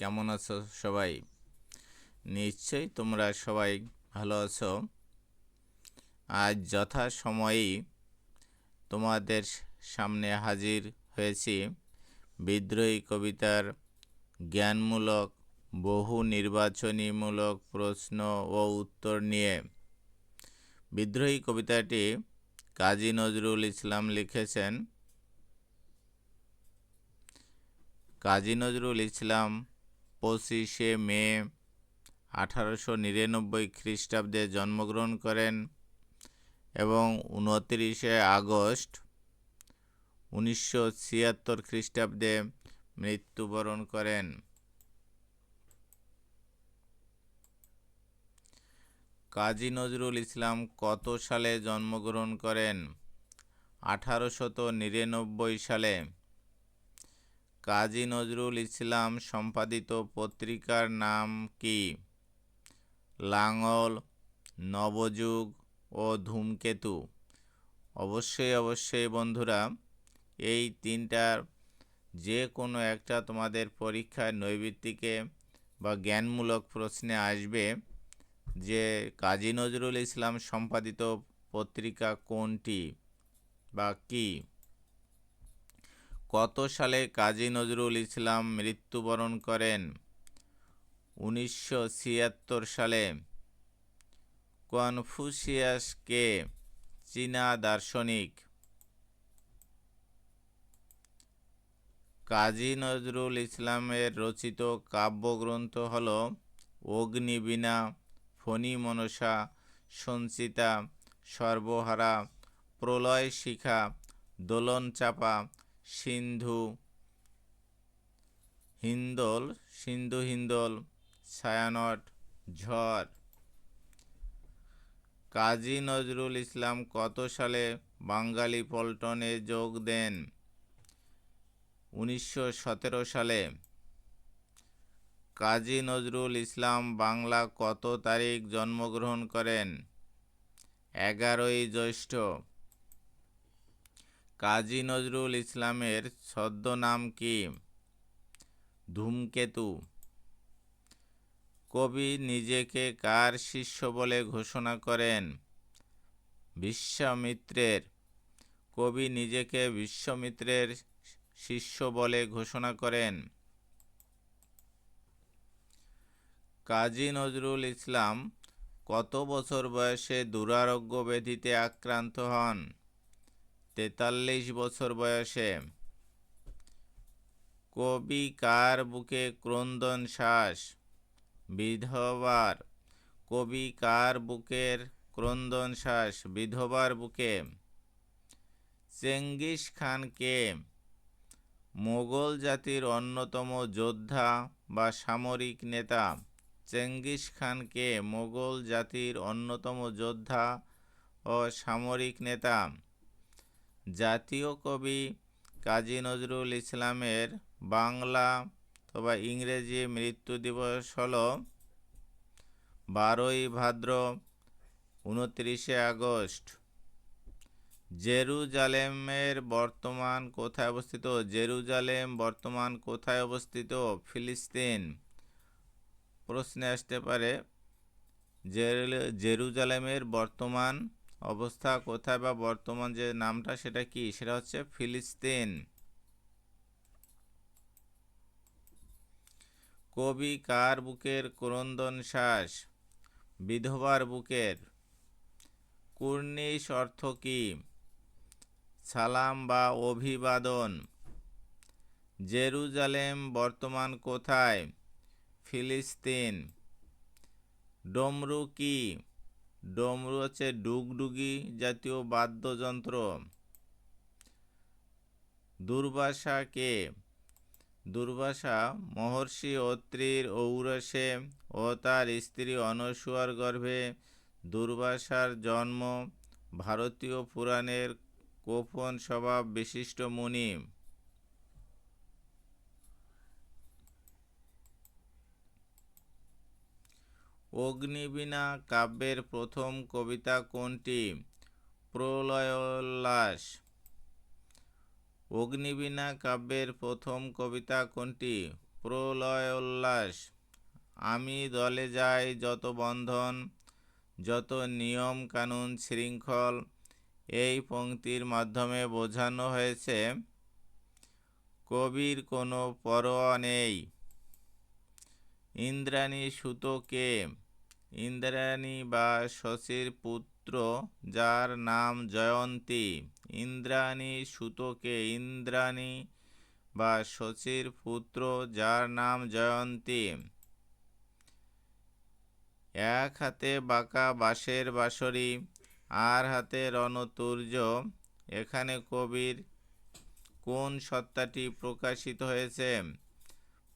কেমন আছো সবাই? নিশ্চয়ই তোমরা সবাই ভালো আছো। আজ যথা সময়েই তোমাদের সামনে হাজির হয়েছি বিদ্রোহী কবিতার জ্ঞানমূলক, বহু নির্বাচনীমূলক প্রশ্ন ও উত্তর নিয়ে। বিদ্রোহী কবিতাটি কাজী নজরুল ইসলাম লিখেছেন। কাজী নজরুল ইসলাম পঁচিশে মে আঠারোশো নিরানব্বই খ্রিস্টাব্দে জন্মগ্রহণ করেন এবং উনত্রিশে আগস্ট উনিশশো ছিয়াত্তর খ্রিস্টাব্দে মৃত্যুবরণ করেন। কাজী নজরুল ইসলাম কত সালে জন্মগ্রহণ করেন? আঠারোশত নিরানব্বই সালে কাজী নজরুল ইসলাম সম্পাদিত পত্রিকার নাম কি? লাঙল, নবযুগ ও ধূমকেতু। অবশ্যই অবশ্যই বন্ধুরা, এই তিনটার যে কোনো একটা তোমাদের পরীক্ষায় নৈবিত্তিকে বা জ্ঞানমূলক প্রশ্নে আসবে যে কাজী নজরুল ইসলাম সম্পাদিত পত্রিকা কোনটি বা কী? কত সালে কাজী নজরুল ইসলাম মৃত্যুবরণ করেন? উনিশশো ছিয়াত্তর সালে। কনফুসিয়াসকে চীনা দার্শনিক। কাজী নজরুল ইসলামের রচিত কাব্যগ্রন্থ হল অগ্নিবীণা, ফণি মনসা, সঞ্চিতা, সর্বহারা, প্রলয় শিখা দোলন চাপা সিন্ধু, হিন্দোল সিন্ধু হিন্দোল, ছায়ানট, ঝড়। কাজী নজরুল ইসলাম কত সালে বাঙালি পল্টনে যোগ দেন? উনিশশো সতেরো সালে। কাজী নজরুল ইসলাম বাংলা কত তারিখ জন্মগ্রহণ করেন? এগারোই জ্যৈষ্ঠ। কাজী নজরুল ইসলামের ছদ্মনাম কি? ধূমকেতু। কবি নিজেকে কার শিষ্য বলে ঘোষণা করেন? বিশ্বামিত্রের। কবি নিজেকে বিশ্বমিত্রের শিষ্য বলে ঘোষণা করেন। কাজী নজরুল ইসলাম কত বছর বয়সে দুরারোগ্য ব্যাধিতে আক্রান্ত হন? তেতাল্লিশ বছর বয়সে। কবি কার বুকে ক্রন্দন শ্বাস? বিধবার। কবি কার বুকের ক্রন্দন শ্বাস? বিধবার বুকে। চেঙ্গিস খানকে মোগল জাতির অন্যতম যোদ্ধা বা সামরিক নেতা। চেঙ্গিস খানকে মোগল জাতির অন্যতম যোদ্ধা ও সামরিক নেতা। জাতীয় কবি কাজী নজরুল ইসলামের বাংলা অথবা ইংরেজি মৃত্যু দিবস হল বারোই ভাদ্র উনত্রিশে আগস্ট। জেরুজালেমের বর্তমান কোথায় অবস্থিত? জেরুজালেম বর্তমান কোথায় অবস্থিত? ফিলিস্তিন। প্রশ্নে আসতে পারে জেরুজালেমের বর্তমান অবস্থা কোথায় বা বর্তমান যে নামটা সেটা কি? সেটা হচ্ছে ফিলিস্তিন। কবি কার বুকের ক্রন্দন শ্বাস? বিধবার বুকের। কুর্নিশ অর্থ কি? সালাম বা অভিবাদন। জেরুজালেম বর্তমান কোথায়? ফিলিস্তিন। ডমরু কি? ডমরু হচ্ছে ডুগডুগি জাতীয় বাদ্যযন্ত্র। দুর্বাসা কে? দুর্বাসা মহর্ষি অত্রির ঔরসে ও তার স্ত্রী অনসুয়ার গর্ভে দুর্বাসার জন্ম। ভারতীয় পুরাণের কোপন স্বভাব বিশিষ্ট মুনি। অগ্নিবীণা কাব্যের প্রথম কবিতা কোনটি? প্রলয়োল্লাস অগ্নিবীণা কাব্যের প্রথম কবিতা কোনটি? প্রলয়োল্লাস আমি দলে যাই যত বন্ধন, যত নিয়ম কানুন শৃঙ্খল, এই পংক্তির মাধ্যমে বোঝানো হয়েছে। কবির কোনো পরোয়া নেই। ইন্দ্রাণী সুতোকে। ইন্দ্রাণী বা শশীর পুত্র, যার নাম জয়ন্তী। ইন্দ্রাণী সুতোকে ইন্দ্রাণী বা শশীর পুত্র, যার নাম জয়ন্তী। এক হাতে বাঁকা বাঁশের বাঁশরি, আর হাতে রণতুর্য। এখানে কবির কোন সত্তাটি প্রকাশিত হয়েছে?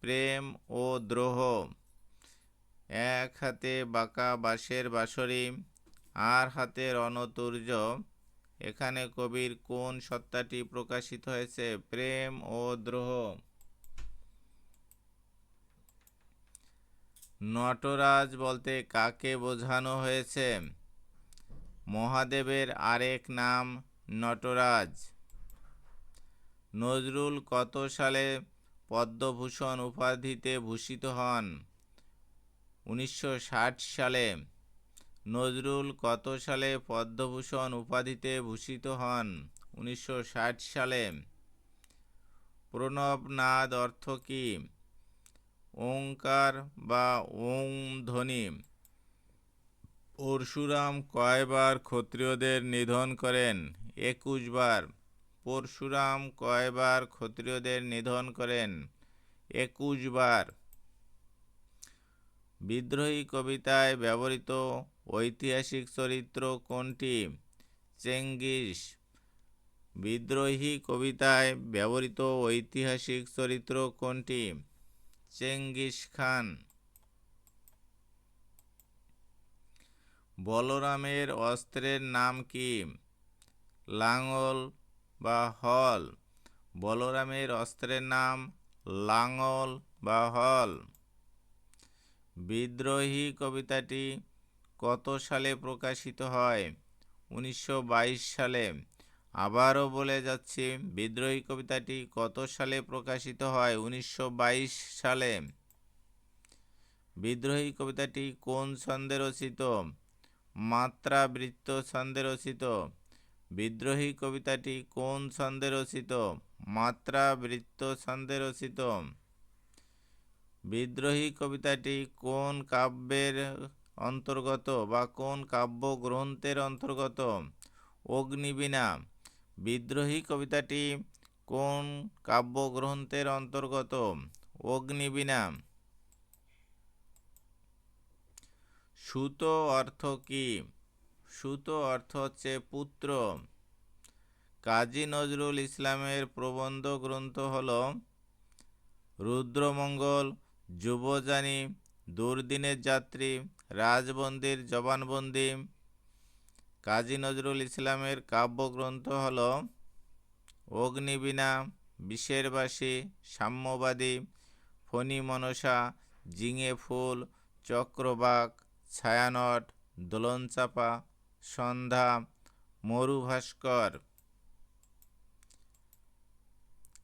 প্রেম ও দ্রোহ। এক হাতে বাঁকা বাঁশের বাঁশরি, আর হাতে রণতুর্য। এখানে কবির কোন সত্তাটি প্রকাশিত হয়েছে? প্রেম ও দ্রোহ। নটরাজ বলতে কাকে বোঝানো হয়েছে? মহাদেবের আরেক নাম নটরাজ। নজরুল কত সালে পদ্মভূষণ উপাধিতে ভূষিত হন। উনিশশো ষাট সালে নজরুল কত সালে পদ্মভূষণ উপাধিতে ভূষিত হন? উনিশশো ষাট সালে প্রণবনাদ অর্থ কী? ওঙ্কার বা ওং ধ্বনি। পরশুরাম কয়বার ক্ষত্রিয়দের নিধন করেন? একুশ বার। পরশুরাম কয়বার ক্ষত্রিয়দের নিধন করেন? একুশ বার। বিদ্রোহী কবিতায় ব্যবহৃত ঐতিহাসিক চরিত্র কোনটি? চেঙ্গিস। বিদ্রোহী কবিতায় ব্যবহৃত ঐতিহাসিক চরিত্র কোনটি? Genghis Khan. বলরামের অস্ত্রের নাম কি? লাঙল বা হল। বলরামের অস্ত্রের নাম লাঙল বা হল। বিদ্রোহী কবিতাটি কত সালে প্রকাশিত হয়? উনিশশো বাইশ সালে। আবারও বলে যাচ্ছি, বিদ্রোহী কবিতাটি কত সালে প্রকাশিত হয়? উনিশশো বাইশ সালে। বিদ্রোহী কবিতাটি কোন ছন্দে রচিত? মাত্রা বৃত্ত ছন্দে রচিত। বিদ্রোহী কবিতাটি কোন ছন্দে রচিত? মাত্রা বৃত্ত ছন্দে রচিত। বিদ্রোহী কবিতাটি কোন কাব্যের অন্তর্গত বা কোন কাব্য গ্রন্থের অন্তর্গত? অগ্নিবীণা। বিদ্রোহী কবিতাটি কোন কাব্যগ্রন্থের অন্তর্গত? অগ্নিবীণা। সুত অর্থ কি? সুত অর্থ হচ্ছে পুত্র। কাজী নজরুল ইসলামের প্রবন্ধ গ্রন্থ হল, রুদ্রমঙ্গল যুবজানী দুর্দিনের যাত্রী, রাজবন্দির জবানবন্দি। কাজী নজরুল ইসলামের কাব্যগ্রন্থ হল, অগ্নিবীণা, বিশেরবাসী, সাম্যবাদী, ফণি মনসা, জিঙে ফুল, চক্রবাক, ছায়ানট, দোলনচাপা সন্ধ্যা মরুভাস্কর।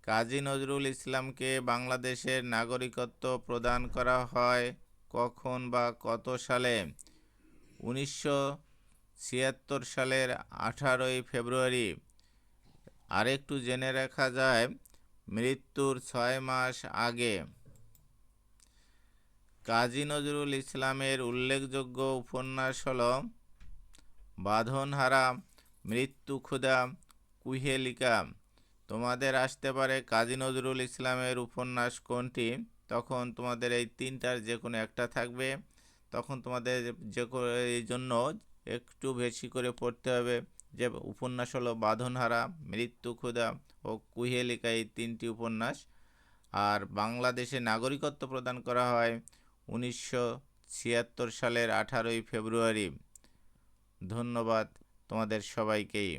কাজী নজরুল ইসলামকে বাংলাদেশের নাগরিকত্ব প্রদান করা হয় কখন বা কত সালে? উনিশশো ছিয়াত্তর সালের আঠারোই ফেব্রুয়ারি। আরেকটু জেনে রাখা যায়, মৃত্যুর ছয় মাস আগে। কাজী নজরুল ইসলামের উল্লেখযোগ্য উপন্যাস হল বাঁধনহারা মৃত্যু ক্ষুদা কুহেলিকা তোমাদের আসতে পারে কাজী নজরুল ইসলামের উপন্যাস কোনটি? তখন তোমাদের এই তিনটার যে কোনো একটা থাকবে। তখন তোমাদের যে এই জন্য একটু বেশি করে পড়তে হবে। যে উপন্যাস হলো বাঁধনহারা মৃত্যু ক্ষুদা ও কুহেলিকা এই তিনটি উপন্যাস। আর বাংলাদেশে নাগরিকত্ব প্রদান করা হয় উনিশশো ছিয়াত্তর সালের আঠারোই ফেব্রুয়ারি। ধন্যবাদ তোমাদের সবাইকেই।